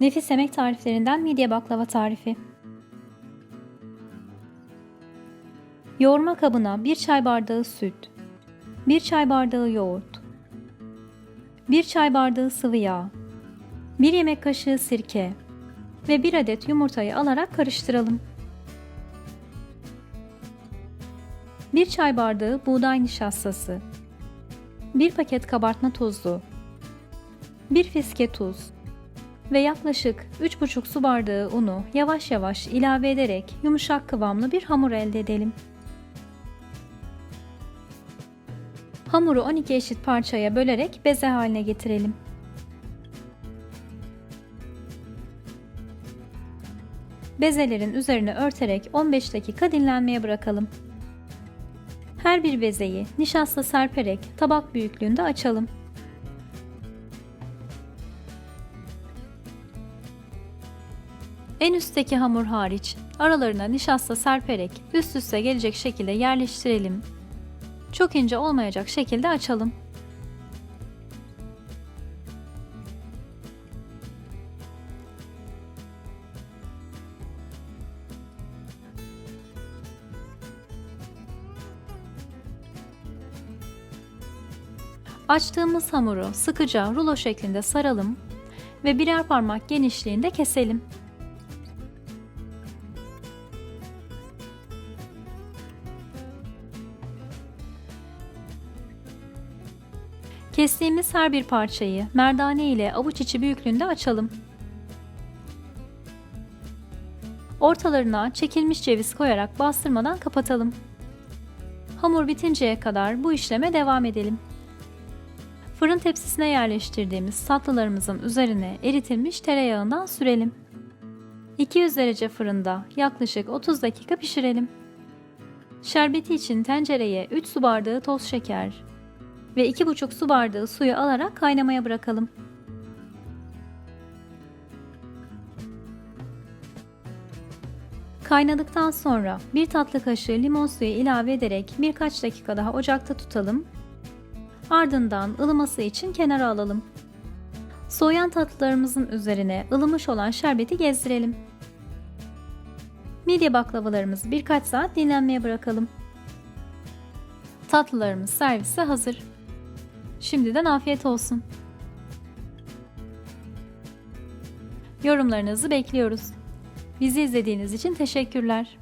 Nefis yemek tariflerinden midye baklava tarifi. Yoğurma kabına 1 çay bardağı süt, 1 çay bardağı yoğurt, 1 çay bardağı sıvı yağ, 1 yemek kaşığı sirke ve 1 adet yumurtayı alarak karıştıralım. 1 çay bardağı buğday nişastası, 1 paket kabartma tozu, 1 fiske tuz, ve yaklaşık 3,5 su bardağı unu yavaş yavaş ilave ederek yumuşak kıvamlı bir hamur elde edelim. Hamuru 12 eşit parçaya bölerek beze haline getirelim. Bezelerin üzerine örterek 15 dakika dinlenmeye bırakalım. Her bir bezeyi nişasta serperek tabak büyüklüğünde açalım. En üstteki hamur hariç aralarına nişasta serperek üst üste gelecek şekilde yerleştirelim. Çok ince olmayacak şekilde açalım. Açtığımız hamuru sıkıca rulo şeklinde saralım ve birer parmak genişliğinde keselim. Kestiğimiz her bir parçayı merdane ile avuç içi büyüklüğünde açalım. Ortalarına çekilmiş ceviz koyarak bastırmadan kapatalım. Hamur bitinceye kadar bu işleme devam edelim. Fırın tepsisine yerleştirdiğimiz tatlılarımızın üzerine eritilmiş tereyağından sürelim. 200 derece fırında yaklaşık 30 dakika pişirelim. Şerbeti için tencereye 3 su bardağı toz şeker, ve 2,5 su bardağı suyu alarak kaynamaya bırakalım. Kaynadıktan sonra bir tatlı kaşığı limon suyu ilave ederek birkaç dakika daha ocakta tutalım. Ardından ılıması için kenara alalım. Soğuyan tatlılarımızın üzerine ılımış olan şerbeti gezdirelim. Midye baklavalarımızı birkaç saat dinlenmeye bırakalım. Tatlılarımız servise hazır. Şimdiden afiyet olsun. Yorumlarınızı bekliyoruz. Bizi izlediğiniz için teşekkürler.